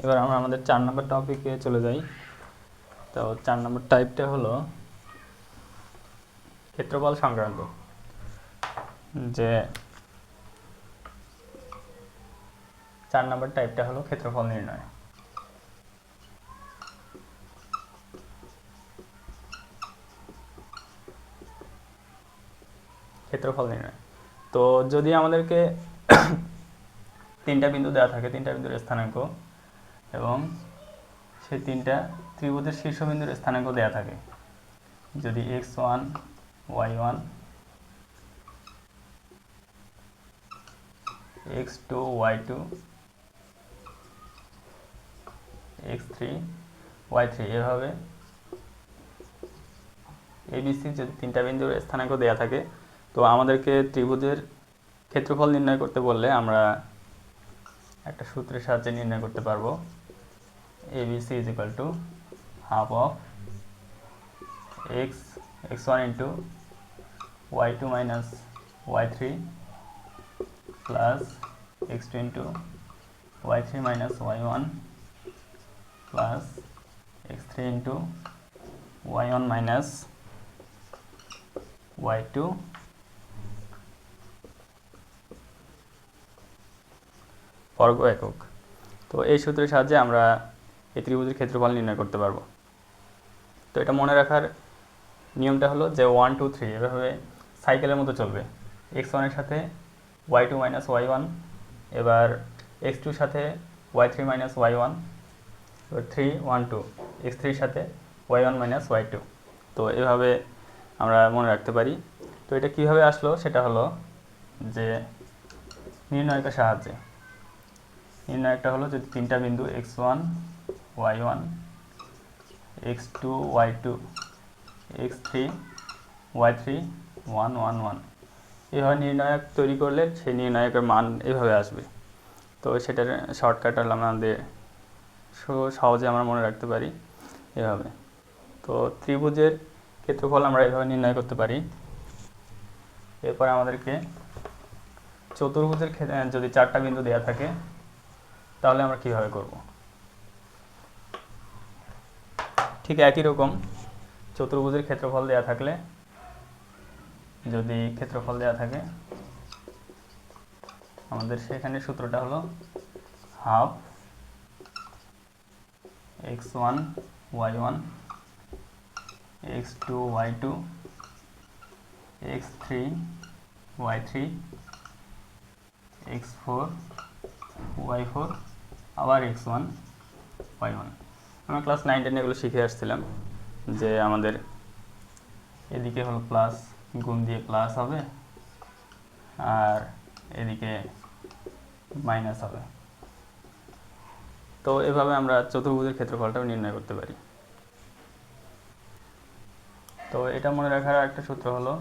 এবার আমরা আমাদের চার নম্বর টপিকে চলে যাই। তো চার নম্বর টাইপটা হলো ক্ষেত্রফল সংক্রান্ত। যে চার নম্বর টাইপটা হলো ক্ষেত্রফল নির্ণয়। ক্ষেত্রফল নির্ণয়। তো যদি আমাদেরকে তিনটা বিন্দু দেওয়া থাকে, তিনটা বিন্দুর স্থানাঙ্ক এবং সেই তিনটা ত্রিভুজের শীর্ষবিন্দুর স্থানাঙ্ক দেওয়া থাকে। যদি X one Y one X two Y two X three Y three এভাবে এবিসি যদি তিনটা বিন্দুর স্থানাঙ্ক দেওয়া থাকে, তো আমাদেরকে ত্রিভুজের ক্ষেত্রফল নির্ণয় করতে বললে আমরা একটা সূত্রের সাহায্যে নির্ণয় করতে পারব। Into Y two minus Y three plus X two into Y three minus Y one plus X three into Y one minus Y two বর্গ একক। তো এই সূত্রের সাহায্যে আমরা এই ত্রিভুজের ক্ষেত্রফল নির্ণয় করতে পারব। তো এটা মনে রাখার নিয়মটা হলো যে ওয়ান টু থ্রি এভাবে সাইকেলের মতো চলবে। এক্স ওয়ানের সাথে Y two minus Y one এবার এক্স টুর সাথে Y three minus Y one এবার থ্রি ওয়ান টু এক্স থ্রির সাথে Y one minus Y two তো এভাবে আমরা মনে রাখতে পারি। তো এটা কীভাবে আসলো? সেটা হলো যে নির্ণয়কের সাহায্যে। নির্ণয়কটা হলো যদি তিনটা বিন্দু X one Y one X two Y two X three Y three one one one এভাবে নির্ণায়ক তৈরি করলে সেই নির্ণায়কের মান এভাবে আসবে। তো সেটার শর্টকাট আমাদের সহ- সহজে আমরা মনে রাখতে পারি এভাবে। তো ত্রিভুজের ক্ষেত্রফল আমরা এভাবে নির্ণয় করতে পারি। এরপর আমাদেরকে চতুর্ভুজের যদি চারটা বিন্দু দেওয়া থাকে, তাহলে আমরা কীভাবে করব? ঠিক একই রকম চতুর্ভুজের ক্ষেত্রফল দেওয়া থাকলে, যদি ক্ষেত্রফল দেওয়া থাকে, আমাদের সেখানে সূত্রটা হলো half X one Y one, X two Y two, X three Y three, X four Y four, আবার এক্স ওয়ান ওয়াই ওয়ান। আমরা ক্লাস নাইন টেনে এগুলো শিখে আসছিলাম যে আমাদের এদিকে হলো প্লাস গুণ দিয়ে প্লাস হবে আর এদিকে মাইনাস হবে। তো এভাবে আমরা চতুর্ভুজের ক্ষেত্রফলটাও নির্ণয় করতে পারি। তো এটা মনে রাখার একটা সূত্র হলো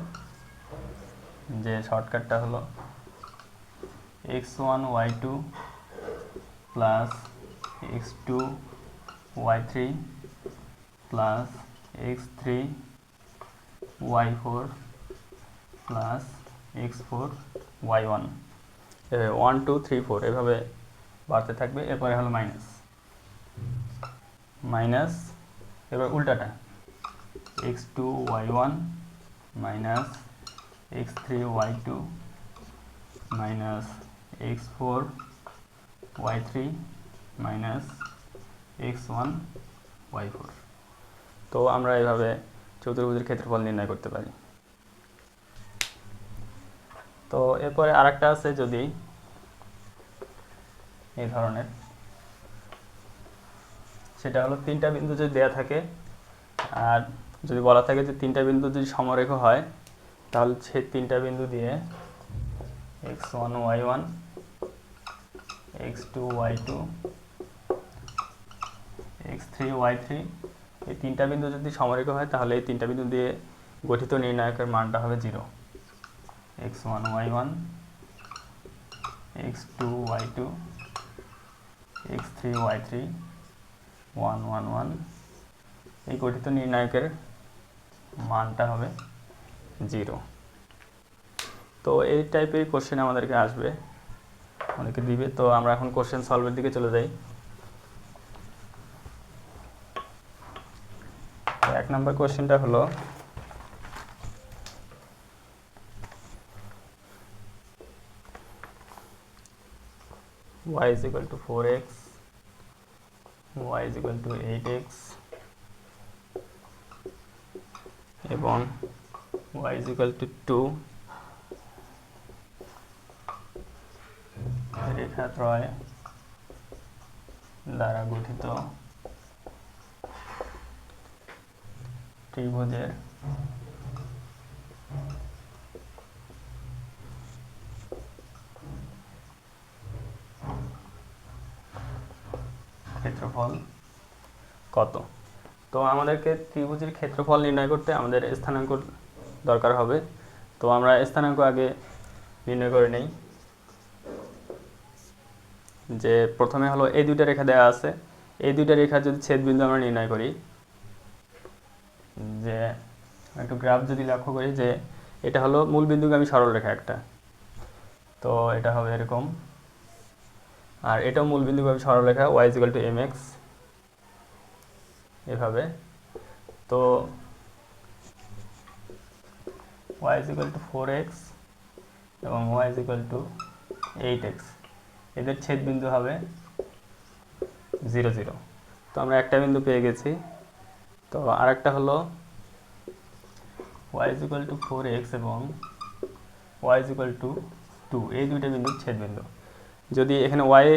যে শর্টকাটটা হলো X one Y two plus X two Y three plus X three Y four plus X four Y one one two three four এভাবে বাড়তে থাকবে, এরপরে হলো মাইনাস মাইনাস এবার উল্টাটা। X two Y one minus X three Y two minus X four Y three minus X one, Y four. তো আমরা এভাবে চতুর্ভুজের ক্ষেত্রফল নির্ণয় করতে পারি। তো এরপরে আরেকটা আছে যদি এই ধরনের। সেটা হলো তিনটা বিন্দু যদি দেয়া থাকে, আর যদি বলা থাকে যে তিনটা বিন্দু যদি সমরেখ হয়, তাহলে সেই তিনটা বিন্দু দিয়ে X one, Y one, X two, Y two X three Y three এই তিনটা বিন্দু যদি সমরেখ হয়, তাহলে এই তিনটা বিন্দু দিয়ে গঠিত নির্ণায়কের মানটা হবে zero X one Y one X two Y two X three Y three one one one এই গঠিত নির্ণায়কের মানটা হবে জিরো তো এই টাইপের কোশ্চেন আমাদেরকে আসবে, আমাদেরকে দিবে। তো আমরা এখন কোশ্চেন সলভের দিকে চলে যাই। নম্বর কোশ্চেনটা হলো y is equal to 4x y is equal to 8x এবং y is equal to 2 রেখাত্রয় দ্বারা গঠিত ত্রিভুজের ক্ষেত্রফল কত? তো আমাদেরকে ত্রিভুজের ক্ষেত্রফল নির্ণয় করতে আমাদের স্থানাঙ্ক দরকার হবে। তো আমরা স্থানাঙ্ক আগে নির্ণয় করে নেই। যে প্রথমে হলো এই দুইটা রেখা দেওয়া আছে। এই দুইটা রেখা যদি ছেদবিন্দু আমরা নির্ণয় করি একটু গ্রাফ যদি লক্ষ্য করি যে এটা হলো মূল বিন্দুগামী সরল রেখা একটা। তো এটা হবে এরকম। আর এটাও বিন্দুগামী সরলরেখা, y is equal to mx এভাবে। তো y is equal to 4x এবং y is equal to 8x এদের ছেদ বিন্দু হবে জিরো জিরো তো আমরা একটা বিন্দু পেয়ে গেছি। তো আরেকটা হলো y is equal to 4x এবং y is equal to 2 এই দুইটা বিন্দু ছেদ বিন্দু যদি এখানে ওয়াই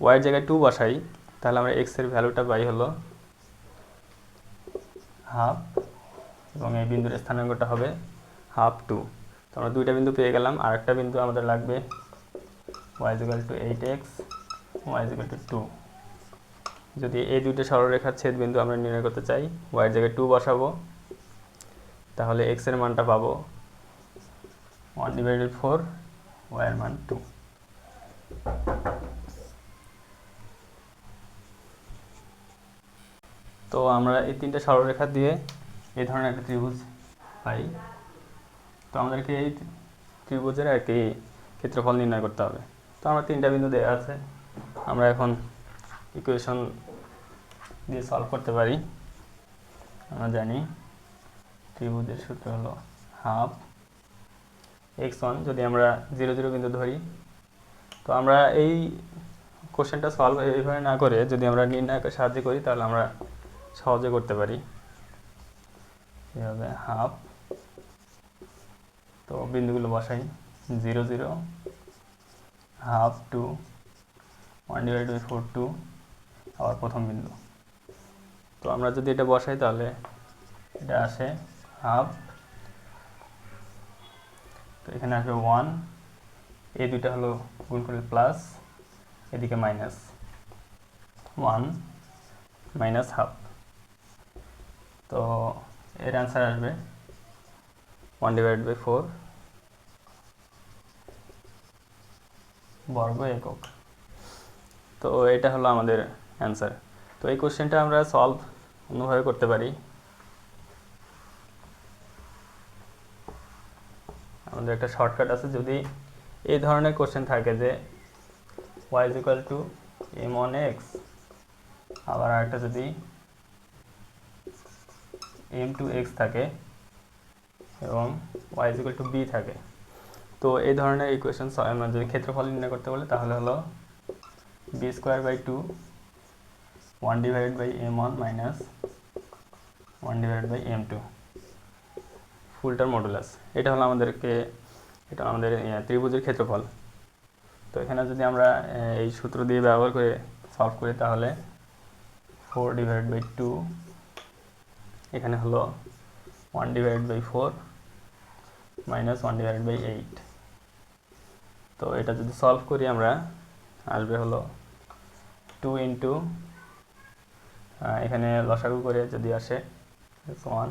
ওয়াইয়ের জায়গায় টু বসাই, তাহলে আমরা এক্সের ভ্যালুটা পাই হলো হাফ এবং এই বিন্দুর স্থানাঙ্কটা হবে হাফ টু তো আমরা দুইটা বিন্দু পেয়ে গেলাম আর একটা বিন্দু আমাদের লাগবে y is equal to eight x y is equal to two যদি এই দুইটা সরলরেখার ছেদ বিন্দু আমরা নির্ণয় করতে চাই ওয়াইয়ের জায়গায় টু বসাবো তাহলে এক্সের মানটা পাবো ওয়ান ডিভাইডেড ফোর ওয়াইয়ের মান টু তো আমরা এই তিনটে সরলরেখা দিয়ে এই ধরনের একটা ত্রিভুজ পাই। তো আমাদেরকে এই ত্রিভুজের আর কি ক্ষেত্রফল নির্ণয় করতে হবে। তো আমরা তিনটা বিন্দু দেওয়া আছে। আমরা এখন ইকুয়েশন দিয়ে সলভ করতে পারি। আমরা জানি ত্রিভুজের সূত্র হলো হাফ। এক্স ওয়ান, যদি আমরা জিরো জিরো বিন্দু ধরি, তো আমরা এই কোশ্চেনটা সলভ এইভাবে না করে যদি আমরা নির্ণায়কের সাহায্য করি, তাহলে আমরা সহজে করতে পারি। এভাবে হাফ। তো বিন্দুগুলো বসাই। Zero zero, half two, one divide by four two, আবার প্রথম বিন্দু। তো আমরা যদি এটা বসাই, তাহলে এটা আসে হাফ। তো এখানে আসবে ওয়ান এই দুইটা হলো গুণ করলে প্লাস এদিকে মাইনাস ওয়ান মাইনাস হাফ তো এর অ্যান্সার আসবে ওয়ান ডিভাইড বাই ফোর বর্গ একক। তো এটা হলো আমাদের অ্যান্সার তো এই কোশ্চেনটা আমরা সলভ অন্যভাবে করতে পারি। আমাদের একটা শর্টকাট আছে, যদি এই ধরনের কোশ্চেন থাকে যে y is equal to m on x আবার আরেকটা যদি এম টু এক্স থাকে এবং y is equal to b থাকে, তো এই ধরনের ইকুয়েশন যদি ক্ষেত্রফল নির্ণয় করতে বলে, তাহলে হলো b square by two one divided by m one minus one divided by m two ফুলটার modulus এটা হলো আমাদেরকে, এটা আমাদের ত্রিভুজের ক্ষেত্রফল। তো এখানে যদি আমরা এই সূত্র দিয়ে ব্যবহার করে সলভ করি, তাহলে ফোর ডিভাইড বাই টু এখানে হলো one divide by four minus one divide by eight তো এটা যদি সলভ করি আমরা, আসবে হলো টু ইন্টু এখানে লসাগু করে যদি আসে one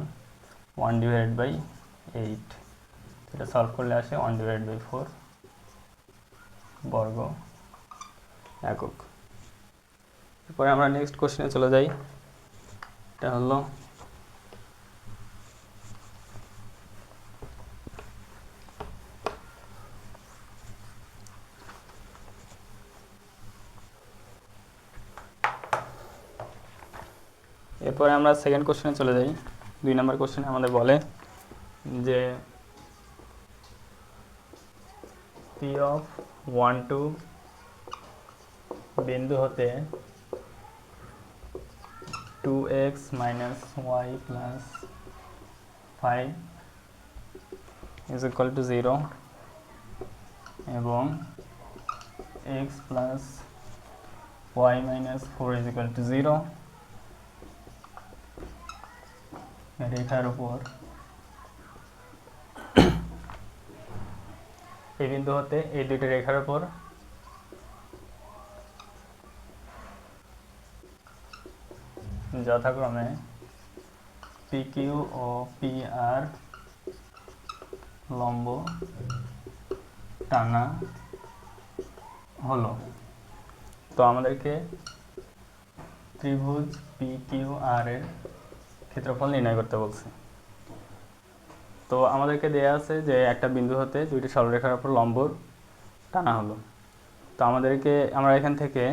one divide by eight এটা সলভ করলে আসে ওয়ান ডিভাইড বাই ফোর বর্গ একক। এরপরে আমরা নেক্সট কোশ্চেনে চলে যাই। এটা হলো এরপরে আমরা সেকেন্ড কোশ্চেনে চলে যাই। দুই নম্বর কোশ্চেনে আমাদের বলে যে পি অফ ওয়ান টু বিন্দু হতে two x minus y plus five is equal to zero এবং x plus y minus four is equal to zero রেখার উপর এই বিন্দু হতে এই দুইটি রেখার উপর। যথাক্রমে পি কিউ ও পি আর লম্ব টানা হলো। তো আমাদেরকে ত্রিভুজ পি কিউ আর এর ক্ষেত্রফল নির্ণয় করতে বলছে। তো আমাদেরকে দেয়া আছে যে একটা বিন্দু হতে দুইটি সরলরেখার উপর লম্ব টানা হলো। তো আমাদেরকে আমরা এখান থেকে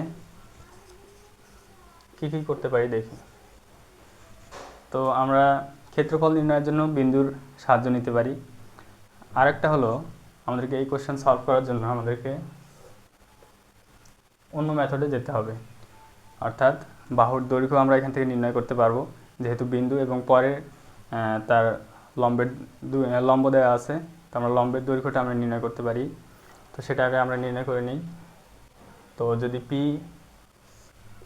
কি কি করতে পারি দেখি। তো আমরা ক্ষেত্রফল নির্ণয়ের জন্য বিন্দুর সাহায্য নিতে পারি। আরেকটা হলো আমাদেরকে এই কোশ্চেন সলভ করার জন্য আমাদেরকে অন্য মেথডে যেতে হবে। অর্থাৎ বাহুর দৈর্ঘ্য আমরা এখান থেকে নির্ণয় করতে পারব। যেহেতু বিন্দু এবং পরে তার লম্বের লম্ব দেওয়া আছে, তো আমরা লম্বের দৈর্ঘ্যটা আমরা নির্ণয় করতে পারি। তো সেটা আগে আমরা নির্ণয় করে নিই। তো যদি পি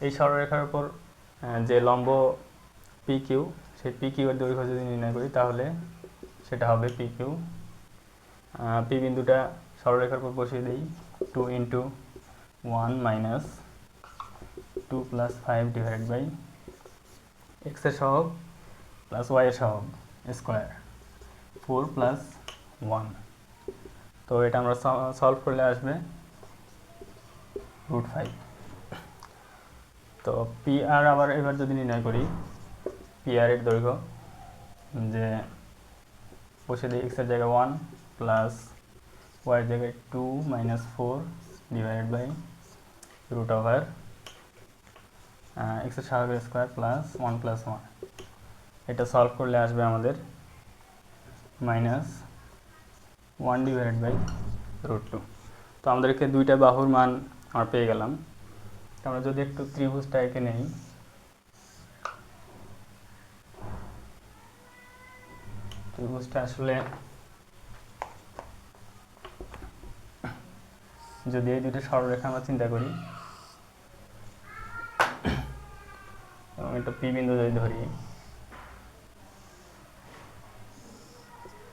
এই সরলরেখার উপর যে লম্ব পি কিউ সেই পি কিউ এর দৈর্ঘ্য যদি নির্ণয় করি, তাহলে সেটা হবে পি কিউ পি বিন্দুটা সরলরেখার উপর বসিয়ে দিই। Two into one minus two plus five divide by এক্সের সহগ প্লাস ওয়াইয়ের সহগ স্কোয়ার ফোর প্লাস ওয়ান তো এটা আমরা সলভ করলে আসবে রুট ফাইভ তো পি আর আবার এবার যদি নির্ণয় করি পি আর এর দৈর্ঘ্য, যে বসে দিই এক্সের জায়গায় ওয়ান প্লাস ওয়াইয়ের জায়গায় two minus four divided by root over এক্সের স্বাভাবিক square plus one plus one এটা সলভ করলে আসবে আমাদের minus one divided by root two তো আমাদেরকে দুইটা বাহুর মান আমরা পেয়ে গেলাম। আমরা যদি একটু ত্রিভুজটা এঁকে নেই। ত্রিভুজটা আসলে যদি এই দুটো সরলরেখা আমরা চিন্তা করি, এবং একটা পি বিন্দু যদি ধরি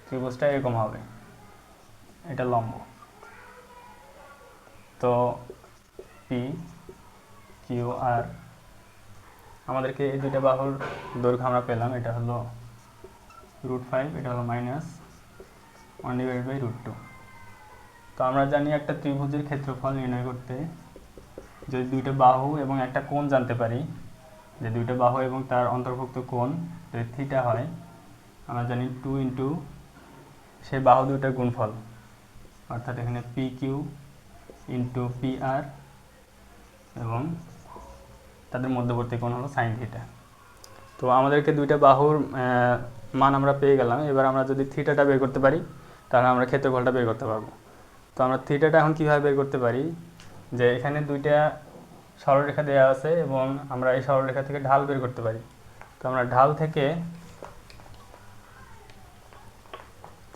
ত্রিভুজটা এরকম হবে। এটা লম্ব। তো পি কিউ আর আমাদেরকে এই দুইটা বাহুর দৈর্ঘ্য আমরা পেলাম। এটা হলো রুট ফাইভ এটা হলো minus one divide by root two তো আমরা জানি একটা ত্রিভুজের ক্ষেত্রফল নির্ণয় করতে যদি দুইটা বাহু এবং একটা কোণ জানতে পারি, যে দুইটা বাহু এবং তার অন্তর্ভুক্ত কোণ যদি থিটা হয়, আমরা জানি টু ইন্টু সেই বাহু দুইটার গুণফল। অর্থাৎ এখানে P Q into P R এবং তাদের মধ্যবর্তী কোণ হলো সাইন থিটা তো আমাদেরকে দুইটা বাহুর মান আমরা পেয়ে গেলাম। এবার আমরা যদি থিটাটা বের করতে পারি, তাহলে আমরা ক্ষেত্রফলটা বের করতে পারব। তো আমরা থিটাটা এখন কীভাবে বের করতে পারি? যে এখানে দুইটা সরলরেখা দেওয়া আছে এবং আমরা এই সরলরেখা থেকে ঢাল বের করতে পারি। তো আমরা ঢাল থেকে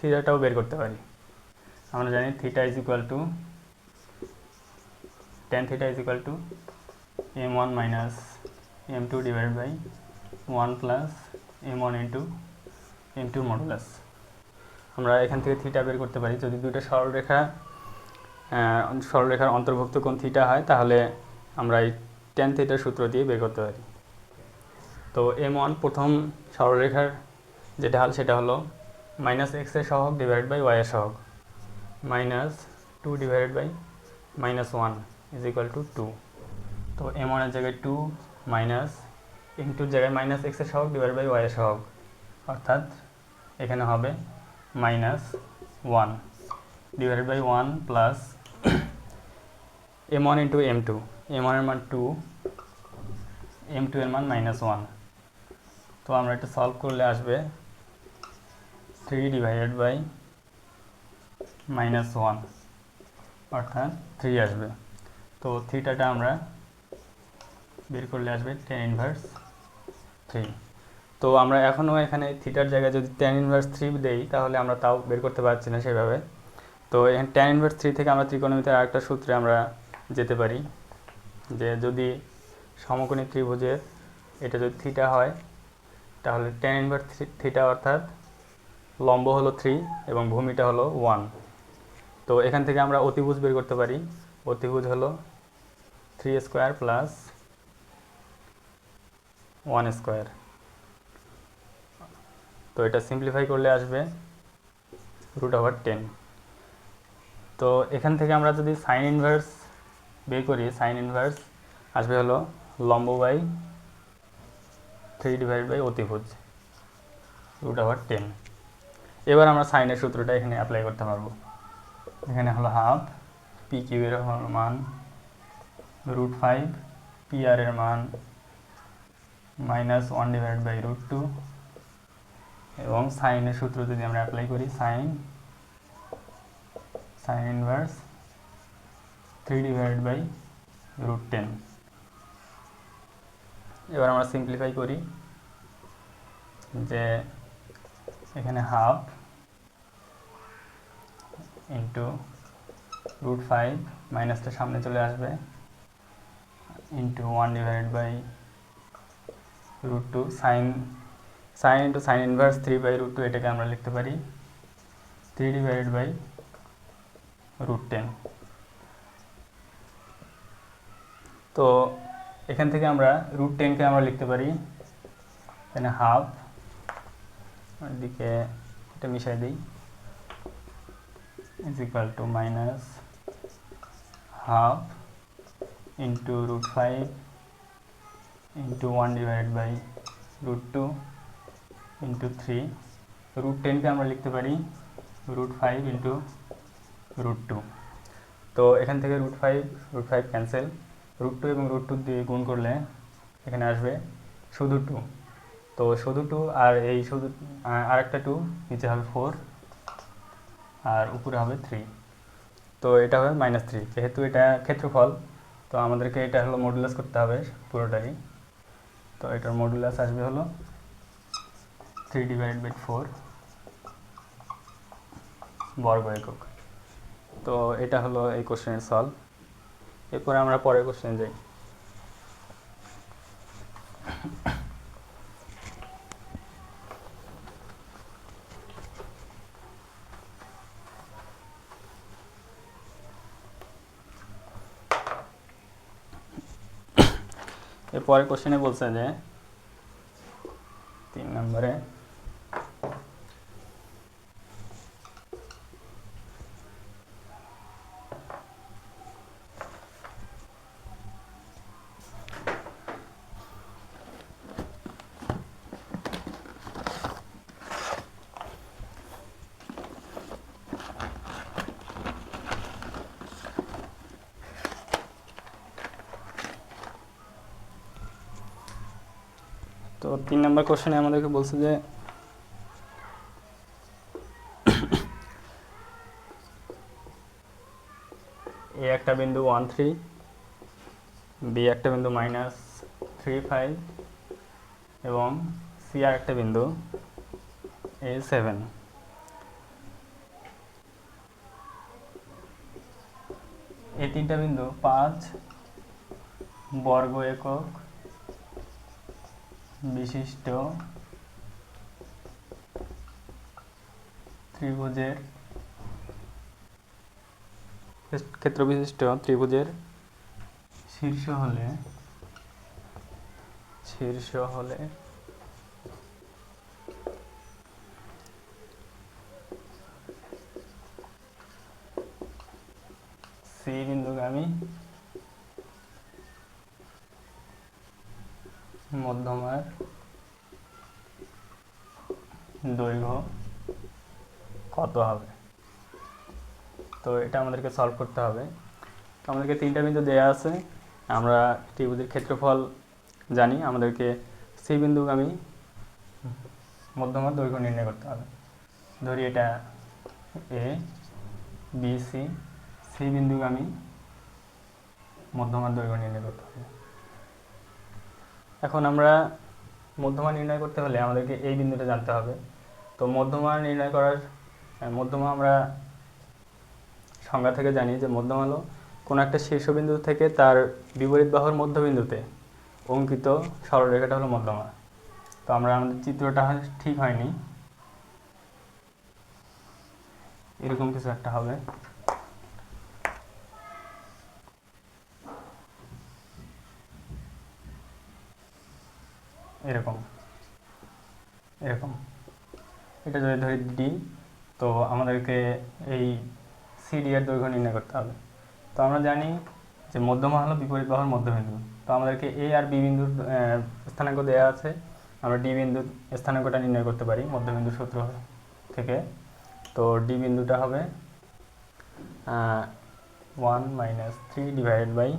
থিটাটাও বের করতে পারি। আমরা জানি theta is equal to tan theta is equal to m one minus m two divide by one plus m one into m two modulus আমরা এখান থেকে থিটা বের করতে পারি। যদি দুইটা সরলরেখা সরলরেখার অন্তর্ভুক্ত কোণ থিটা হয়, তাহলে আমরা এই টেন থিটার সূত্র দিয়ে বের করতে পারি। তো এম ওয়ান প্রথম সরলরেখার যে ঢাল সেটা হলো মাইনাস এক্সের সহগ ডিভাইড বাই ওয়াইয়ের সহগ। Minus two divided by minus one is equal to two তো এম ওয়ানের জায়গায় টু মাইনাস এম টুর জায়গায় মাইনাস এক্সের সহগ ডিভাইড বাই ওয়াইয়ের সহগ। অর্থাৎ এখানে হবে minus one divided by one plus m one into m two m ওয়ানের মান টু এম টু এর মান মাইনাস ওয়ান তো আমরা এটা সলভ করলে আসবে three divided by minus one অর্থাৎ থ্রি আসবে। তো থ্রিটাটা আমরা বের করলে আসবে টেন ইনভার্স থ্রি তো আমরা এখনও এখানে থিটার জায়গায় যদি টেন ইনভার্স থ্রি দেই, তাহলে আমরা তাও বের করতে পারছি না সেভাবে। তো এখানে টেন ইনভার্স থ্রি থেকে আমরা ত্রিকোণমিতির আরেকটা সূত্রে আমরা যেতে পারি, যে যদি সমকোণী ত্রিভুজের এটা যদি থিটা হয়, তাহলে টেন ইনভার্স থিটা অর্থাৎ লম্ব হলো থ্রি এবং ভূমিটা হলো ওয়ান তো এখান থেকে আমরা অতিভুজ বের করতে পারি। অতিভুজ হলো three square plus one square তো এটা সিম্পলিফাই করলে আসবে রুট ওভার টেন তো এখান থেকে আমরা যদি সাইন ইনভার্স বের করি সাইন ইনভার্স আসবে হলো লম্ব বাই থ্রি ডিভাইড বাই অতিভুজ রুট ওভার টেন এবার আমরা সাইনের সূত্রটা এখানে অ্যাপ্লাই করতে পারব। এখানে হলো হাফ পি কিউ এর হলো মান রুট ফাইভ পি আর এর মান minus one divide by root two এবং সাইনের সূত্র যদি আমরা অ্যাপ্লাই করি sine sine inverse three divide by root ten এবার আমরা সিম্পলিফাই করি যে এখানে হাফ ইন্টু রুট ফাইভ মাইনাসটা সামনে চলে আসবে into one divide by root two sine sine into sine inverse three by root two এটাকে আমরা লিখতে পারি three divided by root ten তো এখান থেকে আমরা রুট টেনকে আমরা লিখতে পারি, এখানে হাফ ওইদিকে এটা মিশাই দিই। Is equal to minus half into root five into one divide by root two into three root টেনকে আমরা লিখতে পারি root five into root two তো এখান থেকে root five root five cancel root two এবং রুট টু দিয়ে গুণ করলে এখানে আসবে শুধু টু তো শুধু 2 আর এই শুধু আর একটা 2 নিচে হবে 4 আর উপরে হবে থ্রি তো এটা হবে মাইনাস থ্রি যেহেতু এটা ক্ষেত্রফল, তো আমাদেরকে এটা হলো মডুলাস করতে হবে পুরোটাই। তো এটার মডুলাস আসবে হলো থ্রি ডিভাইড বাই ফোর বর্গ একক। তো এটা হলো এই কোশ্চেনের সলভ এরপরে আমরা পরের কোশ্চেন যাই। পরের কোশ্চেনে বলছে যে তিন নম্বরে তো তিন নম্বর কোশ্চেনে আমাদেরকে বলছে যে এ একটা বিন্দু ওয়ান থ্রি বি একটা বিন্দু মাইনাস থ্রি ফাইভ এবং সি আর একটা বিন্দু এ সেভেন এই তিনটা বিন্দু পাঁচ বর্গ একক বিশিষ্ট ত্রিভুজের ক্ষেত্র বিশিষ্ট ত্রিভুজের শীর্ষ হলে শীর্ষ হলে সি বিন্দুগামী মধ্যমার দৈর্ঘ্য কত হবে? তো এটা আমাদেরকে সলভ করতে হবে। তো আমাদেরকে তিনটা বিন্দু দেয়া আছে। আমরা ত্রিভুজের ক্ষেত্রফল জানি। আমাদেরকে সি বিন্দুগামী মধ্যমার দৈর্ঘ্য নির্ণয় করতে হবে। ধরি এটা এ বি সি সি বিন্দুগামী মধ্যমার দৈর্ঘ্য নির্ণয় করতে হবে। এখন আমরা মধ্যমা নির্ণয় করতে হলে আমাদেরকে এই বিন্দুটা জানতে হবে। তো মধ্যমা নির্ণয় করার মধ্যমা আমরা সংজ্ঞা থেকে জানি যে মধ্যমা হলো কোনো একটা শীর্ষবিন্দু থেকে তার বিপরীত বাহুর মধ্যবিন্দুতে অঙ্কিত সরলরেখাটা হলো মধ্যমা। তো আমরা আমাদের চিত্রটা ঠিক হয়নি। এরকম কিছু একটা হবে। এরকম। এরকম। এটা যদি ধরি ডি তো আমাদেরকে এই সিডি দৈর্ঘ্য নির্ণয় করতে হবে। তো আমরা জানি যে মধ্যমা হলো বিপরীত বাহুর মধ্যবিন্দু। তো আমাদেরকে এ আর বি বিন্দুর স্থানাঙ্ক দেওয়া আছে। আমরা ডি বিন্দুর স্থানাঙ্কটা নির্ণয় করতে পারি, মধ্যবিন্দু সূত্র থেকে। তো ডি বিন্দুটা হবে one minus three divided by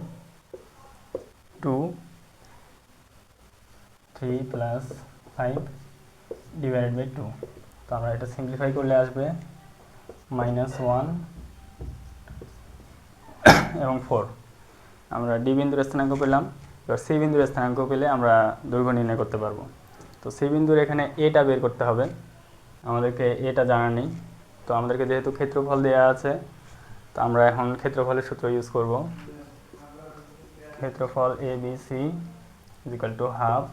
two three plus five divided by two আমরা এটা সিম্পলিফাই করলে আসবে মাইনাস ওয়ান এবং ফোর আমরা ডি বিন্দুর স্থানাঙ্ক পেলাম। এবার সি বিন্দুর স্থানাঙ্ক পেলে আমরা দৈর্ঘ্য নির্ণয় করতে পারব। তো সি বিন্দুর এখানে এটা বের করতে হবে। আমাদেরকে এটা জানা নেই। তো আমাদেরকে যেহেতু ক্ষেত্রফল দেওয়া আছে, তো আমরা এখন ক্ষেত্রফলের সূত্র ইউজ করব। ক্ষেত্রফল A B C is equal to half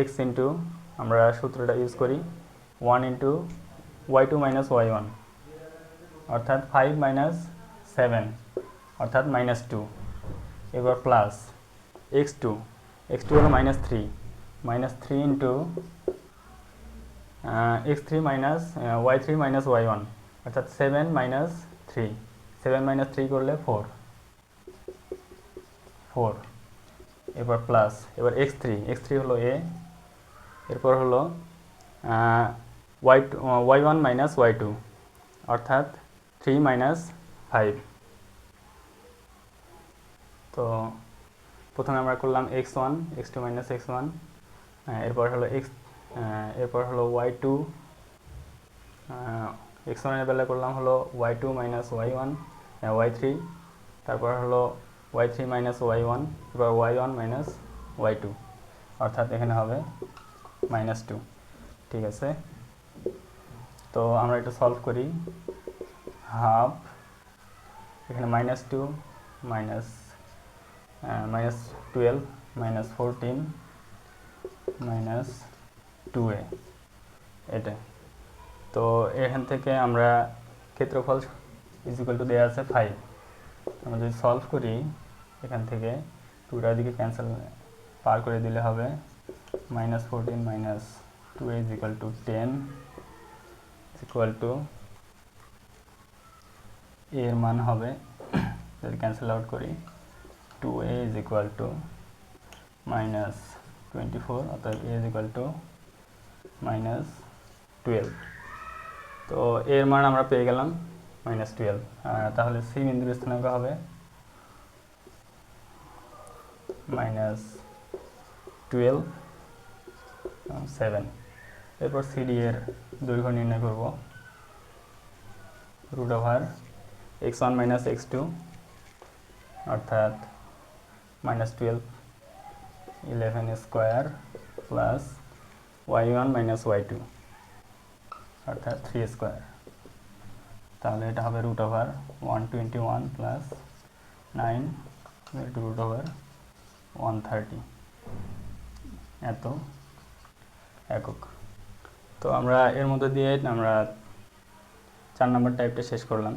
x into আমরা সূত্রটা ইউজ করি। One into y two minus y one অর্থাৎ ফাইভ মাইনাস সেভেন অর্থাৎ মাইনাস টু এবার plus x two x two হলো minus three minus three into x three minus y three minus y one অর্থাৎ seven minus three seven minus three করলে four four এবার plus এবার x three x three হলো এ এরপর হলো y y one minus y two অর্থাৎ three minus five তো প্রথমে আমরা করলাম x one x two minus x one এরপর হলো এক্স এরপর হলো ওয়াই টু এক্স ওয়ানের বেলা করলাম হলো y two minus y one y three তারপর হলো y three minus y one এবার y one minus y two অর্থাৎ এখানে হবে মাইনাস টু ঠিক আছে? তো আমরা এটা সলভ করি। হাফ এখানে minus two minus minus twelve minus fourteen minus two a এটা। তো এখান থেকে আমরা ক্ষেত্রফল ইজিক্যাল টু দেওয়া আছে ফাইভ আমরা যদি সলভ করি, এখান থেকে টুটার দিকে ক্যান্সেল পার করে দিলে হবে। Minus fourteen minus two is equal to ten equal to এর মান হবে যদি ক্যান্সেল আউট করি। Two a is equal to minus twenty four অর্থাৎ a is equal to minus twelve তো এর মান আমরা পেয়ে গেলাম মাইনাস টুয়েলভ তাহলে সি বিন্দুর স্থানাঙ্ক হবে মাইনাস টুয়েলভ সেভেন এরপর সিডি এর দৈর্ঘ্য নির্ণয় করব। Root over x one minus x two অর্থাৎ minus twelve eleven square plus y one minus y two অর্থাৎ থ্রি স্কোয়ার তাহলে এটা হবে root over one twenty one plus nine root over one thirty এত একক। তো আমরা এর মধ্যে দিয়ে আমরা চার নম্বর টাইপটা শেষ করলাম।